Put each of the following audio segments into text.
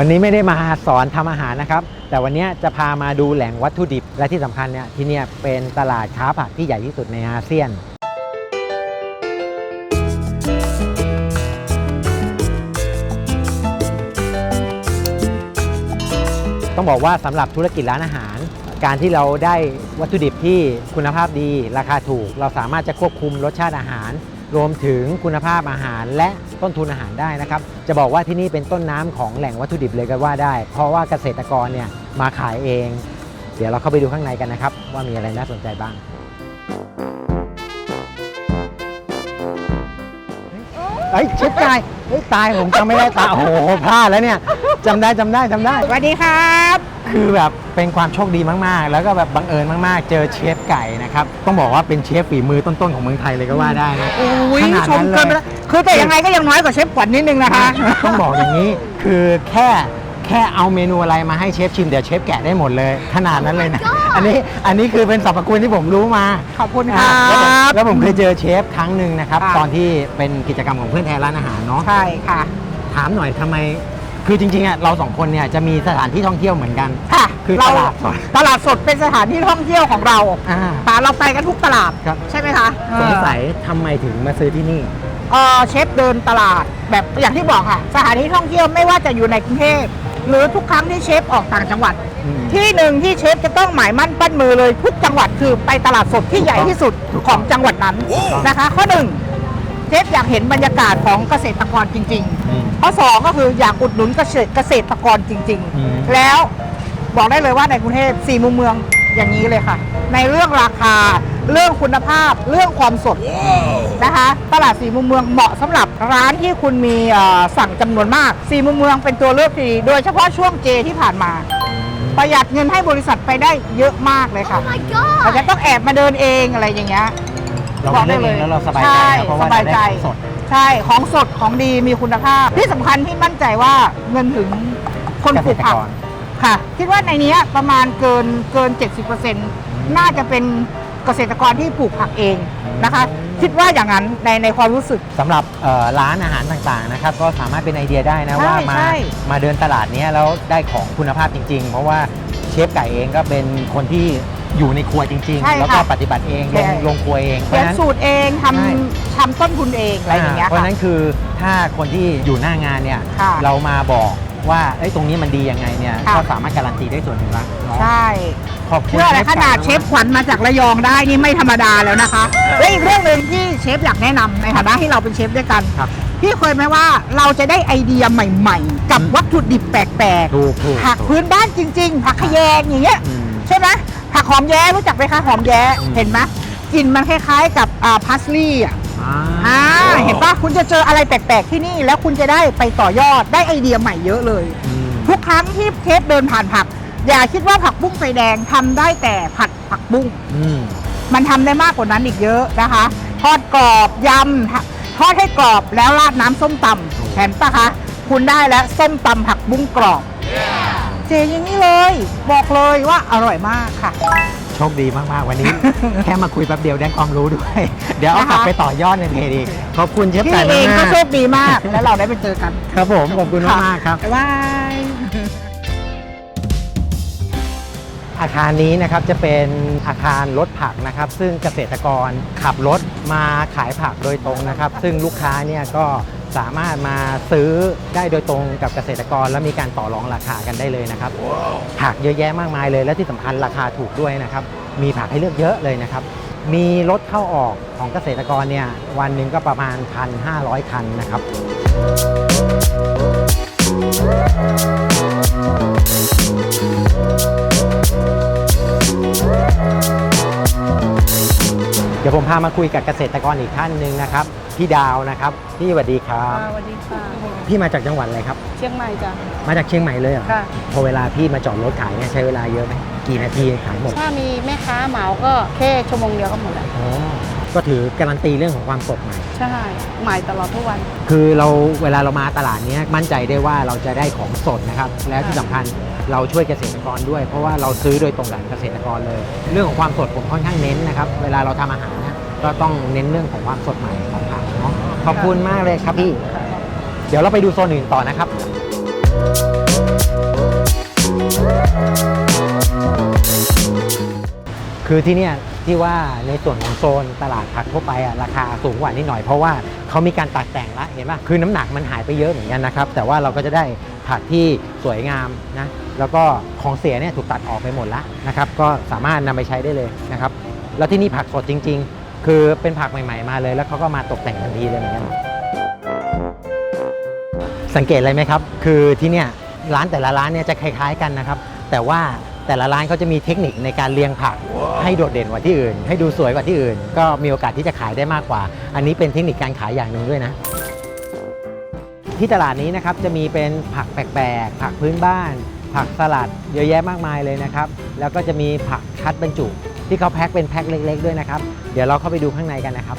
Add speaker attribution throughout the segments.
Speaker 1: วันนี้ไม่ได้มาสอนทำอาหารนะครับ แต่วันนี้จะพามาดูแหล่งวัตถุดิบ และที่สำคัญเนี่ยที่เนี่ยเป็นตลาดค้าผักที่ใหญ่ที่สุดในอาเซียน ต้องบอกว่าสำหรับธุรกิจร้านอาหาร การที่เราได้วัตถุดิบที่คุณภาพดี ราคาถูก เราสามารถจะควบคุมรสชาติอาหาร รวมถึงคุณภาพอาหารและต้นทุนอาหารได้นะครับ จะบอกว่าที่นี่เป็นต้นน้ำของแหล่งวัตถุดิบเลยก็ว่าได้ เพราะว่าเกษตรกรเนี่ยมาขายเอง เดี๋ยวเราเข้าไปดูข้างในกันนะครับ ว่ามีอะไรน่าสนใจบ้างเฮ้ยเชฟกายเฮ้ยตายผมจำไม่ได้ตาโอ้โหพลาดแล้วเนี่ยจำได้จำได้จำได้
Speaker 2: สวัสดีครับ
Speaker 1: คือแบบเป็นความโชคดีมากๆ แล้วก็แบบบังเอิญมากๆ เจอเชฟไก่นะครับ ต้องบอกว่าเป็นเชฟฝีมือต้นๆ ของเมืองไทยเลยก็ว่าได้นะ
Speaker 2: อุ้ย
Speaker 1: ขนาด
Speaker 2: ชม
Speaker 1: นั้นเลย
Speaker 2: เกินไปแล้วคือแต่ยังไงก็ยังน้อยกว่าเชฟขวัญนิดนึงนะคะ
Speaker 1: ต้องบอกอย่างนี้คือแค่แค่เอาเมนูอะไรมาให้เชฟชิมเดี๋ยวเชฟแกะได้หมดเลย ขนาดนั้นเลยนะ อันนี้อันนี้คือเป็นสรรพคุณที่ผมรู้มา
Speaker 2: ขอบคุณค
Speaker 1: อ่า
Speaker 2: รั
Speaker 1: แล้วผม
Speaker 2: บ
Speaker 1: แล้วผมเคยเจอเชฟครั้งหนึ่งนะครับ
Speaker 2: ค่ะ
Speaker 1: ตอนที่เป็นกิจกรรมของเพื่อนแทนร้านอาหารเนาะ
Speaker 2: ใช่ค่ะ
Speaker 1: ถามหน่อยทำไม คือจริงๆอะเราสองคนเนี่ยจะมีสถานที่ท่องเที่ยวเหมือนกัน
Speaker 2: ค่ะ
Speaker 1: คือ
Speaker 2: เร
Speaker 1: ตลาดสด
Speaker 2: ตลาดสดเป็นสถานที่ท่องเที่ยวของเรา
Speaker 1: อ่า
Speaker 2: ค่ะเราไปกันทุกตลาด
Speaker 1: ครับ
Speaker 2: ใช่ไหมคะ
Speaker 1: สงสัยทำไมถึงมาซื้อที่นี่
Speaker 2: เออเชฟเดินตลาดแบบอย่างที่บอกค่ะ สถานที่ท่องเที่ยวไม่ว่าจะอยู่ในกรุงเทพหรือทุกครั้งที่เชฟออกต่างจังหวัด
Speaker 1: อืม
Speaker 2: ที่หนึ่งที่เชฟจะต้องหมายมั่นปั้นมือเลยทุกจังหวัดคือไปตลาดสดที่ใหญ่ที่สุด
Speaker 1: ถูก
Speaker 2: ข
Speaker 1: ต้
Speaker 2: อ
Speaker 1: อง
Speaker 2: งจังหวัดนั้น
Speaker 1: ถูกต้อง
Speaker 2: นะคะ ข้อหนึ่ง เชฟอยากเห็นบรรยากาศของเกษตรกรจริง
Speaker 1: อืม
Speaker 2: ๆ ข้อสองก็คืออยากอุดหนุนเกษตรเกษตรกรจริง
Speaker 1: อืม
Speaker 2: ๆ แล้วบอกได้เลยว่าในกรุงเทพสี่มุมเมืองอย่างนี้เลยค่ะ ในเรื่องราคาเรื่องคุณภาพเรื่องความสดนะคะตลาดสี่มุมเมืองเหมาะสำหรับร้านที่คุณมีเอ่อสั่งจำนวนมากสี่มุมเมืองเป็นตัวเลือกที่ดีโดยเฉพาะช่วงเจที่ผ่านมา ประหยัดเงินให้บริษัทไปได้เยอะมากเลยค่ะเราจะต้องแอบมาเดินเองอะไรอย่างเงี้ย
Speaker 1: เราไปเล่นเองแล้วเราสบายใจ
Speaker 2: ใช่
Speaker 1: นะเพราะ
Speaker 2: ส
Speaker 1: ว่า
Speaker 2: บาย
Speaker 1: ได้
Speaker 2: ใจ
Speaker 1: ของสด
Speaker 2: ใช่ ของสดของดีมีคุณภาพ ที่สำคัญที่มั่นใจว่าเงินถึงคนปลูกผัก
Speaker 1: เกษตรกร
Speaker 2: ค่ะ คิดว่าในนี้ประมาณเกินเกิน 70%น่าจะเป็นเกษตรกรที่ปลูกผักเองนะคะ คิดว่าอย่างนั้นในในความรู้สึก
Speaker 1: สำหรับเอ่อร้านอาหารต่างๆนะครับก็สามารถเป็นไอเดียได้นะ
Speaker 2: ใช่
Speaker 1: ว่ามา
Speaker 2: ใช่
Speaker 1: มาเดินตลาดเนี้ยแล้วได้ของคุณภาพจริง ๆ เพราะว่าเชฟไก่เองก็เป็นคนที่ อยู่ในครัวจริง
Speaker 2: ใช่
Speaker 1: ๆแล้วก็
Speaker 2: ค่ะ
Speaker 1: ปฏิบัติเองล
Speaker 2: ใช่
Speaker 1: งลงครัวเองเพ
Speaker 2: เขี
Speaker 1: ราะ
Speaker 2: ยน
Speaker 1: ฉะนั้น
Speaker 2: สูตรเองท
Speaker 1: ใช่ำ
Speaker 2: ทำต้นทุนเองอะไรอย่างเงี้ย
Speaker 1: เพราะ
Speaker 2: ค่ะ
Speaker 1: ฉะนั้นคือถ้าคนที่อยู่หน้างานเนี่ย
Speaker 2: ค่ะ
Speaker 1: เรามาบอกว่าเอ้ยตรงนี้มันดียังไงเนี่ย
Speaker 2: ค่ะ
Speaker 1: ก็สามารถการันตีได้ส่วนหนึ่งละเนาะ
Speaker 2: ใช่
Speaker 1: ขอบคุณ
Speaker 2: เชื่ออะไร
Speaker 1: ฟ
Speaker 2: ขนาด
Speaker 1: ไก่
Speaker 2: เชฟขวัญมาจากระยองได้นี่ไม่ธรรมดาแล้วนะคะและอีกเรื่องหนึ่งที่เชฟอยากแนะนำในฐานะที่เราเป็นเชฟด้วยกัน
Speaker 1: ครับ
Speaker 2: พี่เคยไหมว่าเราจะได้ไอเดียใหม่ๆ กับ
Speaker 1: อืม
Speaker 2: วัตถุดิบแปลก
Speaker 1: ถูกถูก
Speaker 2: ๆผัก
Speaker 1: ถูก
Speaker 2: พื้นบ้านจริง ๆ ผักขยงอย่างเงี้ย
Speaker 1: อืม
Speaker 2: ใช่ไหม ผักหอมแย้รู้จักไหมคะหอมแย้
Speaker 1: อืม
Speaker 2: เห็นไหมกลิ่นมันคล้ายๆ กับอ่าพัสลี่อะ
Speaker 1: อ่า
Speaker 2: อ่าเห็นปะคุณจะเจออะไรแปลกๆที่นี่แล้วคุณจะได้ไปต่อยอดได้ไอเดียใหม่เยอะเลย
Speaker 1: อืม
Speaker 2: ทุกครั้งที่เทปเดินผ่านผัก อย่าคิดว่าผักบุ้งไฟแดงทำได้แต่ผัดผักบุ้ง
Speaker 1: อืม
Speaker 2: มันทำได้มากกว่านั้นอีกเยอะนะคะ ทอดกรอบยำทะทอดให้กรอบแล้วราดน้ำส้มตำเห็นปะคะ คุณได้แล้วส้มตำผักบุ้งกรอบ เจอย่างนี้เลย บอกเลยว่าอร่อยมากค่ะ
Speaker 1: โชคดีมาก ๆ วันนี้ แค่มาคุยแป๊บเดียวได้ความรู้ด้วย เดี๋ยวเอากลับ
Speaker 2: นะคะ
Speaker 1: ไปต่อยอดในเพจอีกขอบคุณเชฟ
Speaker 2: พี่
Speaker 1: ไก่
Speaker 2: เอง
Speaker 1: มา
Speaker 2: ก็
Speaker 1: ก
Speaker 2: โชคดีมาก แล้วเราได้ไปเจอกัน
Speaker 1: ๆครับผม ขอบคุณมากๆครับ
Speaker 2: บ๊ายบาย
Speaker 1: อาคารนี้นะครับจะเป็นอาคารรถผักนะครับ ซึ่งเกษตรกรขับรถมาขายผักโดยตรงนะครับ ซึ่งลูกค้าเนี่ยก็ สามารถมาซื้อได้โดยตรงกับเกษตรกร แล้วมีการต่อรองราคากันได้เลยนะครับผักเยอะแยะมากมายเลย และที่สำคัญราคาถูกด้วยนะครับ มีผักให้เลือกเยอะเลยนะครับ มีรถเข้าออกของเกษตรกรเนี่ยวันหนึ่งก็ประมาณ 1,500 คันนะครับ เดี๋ยวผมพามาคุยกับเกษตรกรอีกท่านหนึ่งนะครับ พี่ดาวนะครับพี่สวัสดีครับ
Speaker 3: สวัสดีค่ะ
Speaker 1: พี่มาจากจังหวัดอะไรครับ
Speaker 3: เชียงใหม่จ้ะ
Speaker 1: มาจากเชียงใหม่เลยเหรอ
Speaker 3: ค่ะ
Speaker 1: พอเวลาพี่มาจอดรถขายเนี่ยใช้เวลาเยอะไหมกี่นาทีขายหมด
Speaker 3: ถ้ามีแม่ค้าเหมาก็แค่ชั่วโมงเดียวก็หมดแล้ว
Speaker 1: อ๋อก็ถือการันตีเรื่องของความสดใหม่
Speaker 3: ใช่ใหม่ตลอดทุกวัน
Speaker 1: คือเราเวลาเรามาตลาดเนี้ยมั่นใจได้ว่าเราจะได้ของสดนะครับ แล้วที่สำคัญเราช่วยเกษตรกรด้วย เพราะว่าเราซื้อโดยตรงกับเกษตรกรเลย เรื่องของความสดผมค่อนข้างเน้นนะครับ เวลาเราทำอาหารนะก็ต้องเน้นเรื่องของความสดใหม่ ขอบคุณมากเลยครับพี่ เดี๋ยวเราไปดูโซนอื่นต่อนะครับ คือที่เนี่ยที่ว่าในส่วนของโซนตลาดผักทั่วไปอะราคาสูงกว่านิดหน่อยเพราะว่าเขามีการตัดแต่งละเห็นป่ะคือน้ำหนักมันหายไปเยอะเหมือนกันนะครับแต่ว่าเราก็จะได้ผักที่สวยงามนะแล้วก็ของเสียเนี่ยถูกตัดออกไปหมดละนะครับก็สามารถนำไปใช้ได้เลยนะครับแล้วที่นี่ผักสดจริง ๆ คือเป็นผักใหม่ๆมาเลย แล้วเขาก็มาตกแต่งทันทีเลยเหมือนกันสังเกตอะไรไหมครับ คือที่เนี่ยร้านแต่ละร้านเนี่ยจะคล้าย ๆกันนะครับ แต่ว่าแต่ละร้านเขาจะมีเทคนิคในการเรียงผักให้โดดเด่นกว่าที่อื่น ให้ดูสวยกว่าที่อื่น ก็มีโอกาสที่จะขายได้มากกว่า อันนี้เป็นเทคนิคการขายอย่างหนึ่งด้วยนะ ที่ตลาดนี้นะครับจะมีเป็นผักแปลกๆ ผักพื้นบ้าน ผักสลัดเยอะแยะมากมายเลยนะครับ แล้วก็จะมีผักคัดบรรจุ ที่เขาแพ็คเป็นแพ็คเล็ก ๆ ด้วยนะครับ เดี๋ยวเราเข้าไปดูข้างในกันนะครับ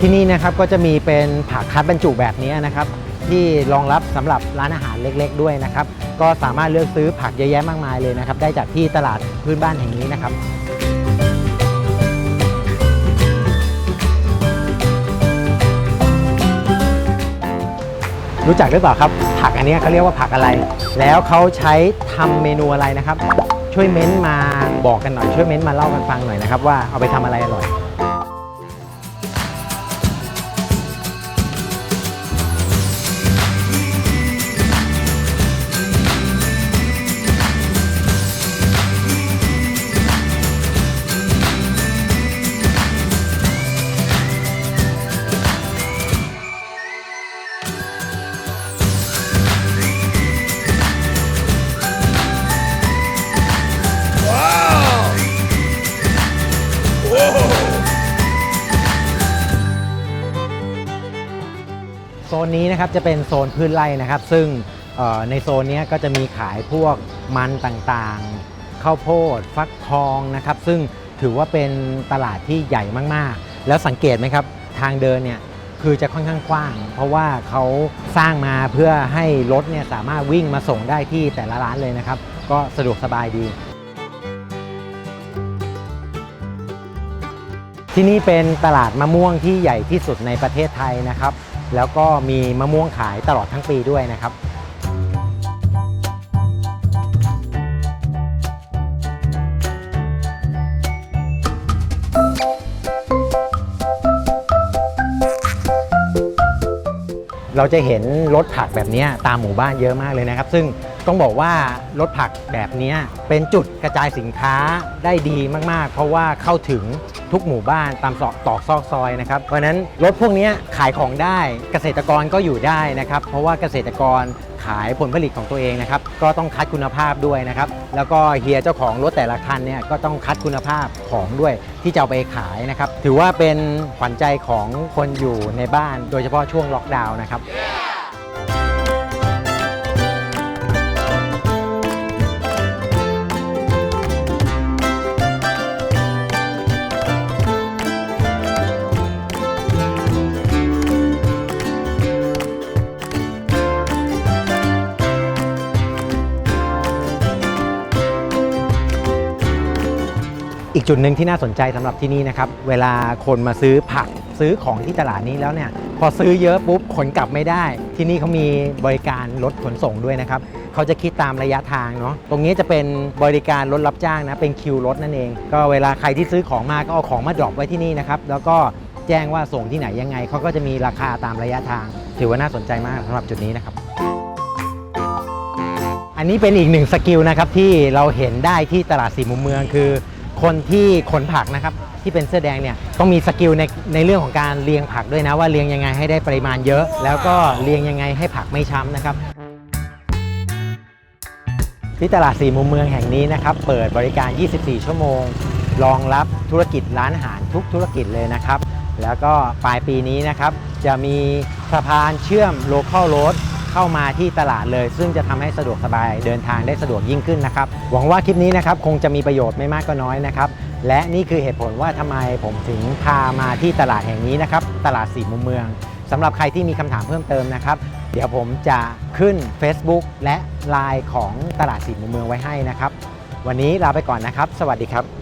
Speaker 1: ที่นี่นะครับก็จะมีเป็นผักคัดบรรจุแบบนี้นะครับ ที่รองรับสำหรับร้านอาหารเล็กๆ ด้วยนะครับ ก็สามารถเลือกซื้อผักเยอะแยะมากมายเลยนะครับ ได้จากที่ตลาดพื้นบ้านแห่งนี้นะครับรู้จักหรือเปล่าครับ ผักอันนี้เขาเรียกว่าผักอะไร แล้วเขาใช้ทำเมนูอะไรนะครับ ช่วยเม้นต์มาบอกกันหน่อยช่วยเม้นต์มาเล่ากันฟังหน่อยนะครับว่าเอาไปทำอะไรอร่อย นนี้นะครับจะเป็นโซนพืชไร่นะครับ ซึ่งในโซนนี้ก็จะมีขายพวกมันต่างๆ ข้าวโพด ฟักทองนะครับ ซึ่งถือว่าเป็นตลาดที่ใหญ่มากๆ แล้วสังเกตไหมครับทางเดินเนี่ยคือจะค่อนข้างกว้าง เพราะว่าเขาสร้างมาเพื่อให้รถเนี่ยสามารถวิ่งมาส่งได้ที่แต่ละร้านเลยนะครับ ก็สะดวกสบายดี ที่นี่เป็นตลาดมะม่วงที่ใหญ่ที่สุดในประเทศไทยนะครับ แล้วก็มีมะม่วงขายตลอดทั้งปีด้วยนะครับเราจะเห็นรถผักแบบนี้ตามหมู่บ้านเยอะมากเลยนะครับ ซึ่ง ต้องบอกว่ารถผักแบบนี้เป็นจุดกระจายสินค้าได้ดีมากๆ เพราะว่าเข้าถึงทุกหมู่บ้านตามซอกตอกซอกซอยนะครับเพราะนั้นรถพวกนี้ขายของได้เกษตรกรก็อยู่ได้นะครับ เพราะว่าเกษตรกรขายผลผลิตของตัวเองนะครับ ก็ต้องคัดคุณภาพด้วยนะครับ แล้วก็เฮียเจ้าของรถแต่ละคันเนี่ยก็ต้องคัดคุณภาพของด้วยที่จะเอาไปขายนะครับ ถือว่าเป็นขวัญใจของคนอยู่ในบ้าน โดยเฉพาะช่วงล็อกดาวน์นะครับ อีกจุดหนึ่งที่น่าสนใจสำหรับที่นี่นะครับ เวลาคนมาซื้อผักซื้อของที่ตลาดนี้แล้วเนี่ย พอซื้อเยอะปุ๊บขนกลับไม่ได้ ที่นี่เขามีบริการรถขนส่งด้วยนะครับเขาจะคิดตามระยะทางเนาะตรงนี้จะเป็นบริการรถรับจ้างนะเป็นคิวรถนั่นเอง ก็เวลาใครที่ซื้อของมาก็เอาของมาดรอปไว้ที่นี่นะครับแล้วก็แจ้งว่าส่งที่ไหนยังไงเขาก็จะมีราคาตามระยะทาง ถือว่าน่าสนใจมากสำหรับจุดนี้นะครับอันนี้เป็นอีกหนึ่งสกิลนะครับที่เราเห็นได้ที่ตลาดสี่มุมเมืองคือ คนที่ขนผักนะครับที่เป็นเสื้อแดงเนี่ยต้องมีสกิลในในเรื่องของการเรียงผักด้วยนะว่าเรียงยังไงให้ได้ปริมาณเยอะ แล้วก็เรียงยังไงให้ผักไม่ช้ำนะครับ ที่ตลาดสี่มุมเมืองแห่งนี้นะครับ เปิดบริการ 24 ชั่วโมง รองรับธุรกิจร้านอาหารทุกธุรกิจเลยนะครับ แล้วก็ปลายปีนี้นะครับ จะมีสะพานเชื่อมโลเคอลโรด เข้ามาที่ตลาดเลย ซึ่งจะทำให้สะดวกสบายเดินทางได้สะดวกยิ่งขึ้นนะครับ หวังว่าคลิปนี้นะครับคงจะมีประโยชน์ไม่มากก็น้อยนะครับ และนี่คือเหตุผลว่าทำไมผมถึงพามาที่ตลาดแห่งนี้นะครับ ตลาดสี่มุมเมืองสำหรับใครที่มีคำถามเพิ่มเติมนะครับ เดี๋ยวผมจะขึ้น Facebook และ Line ของตลาดสี่มุมเมืองไว้ให้นะครับ วันนี้ลาไปก่อนนะครับ สวัสดีครับ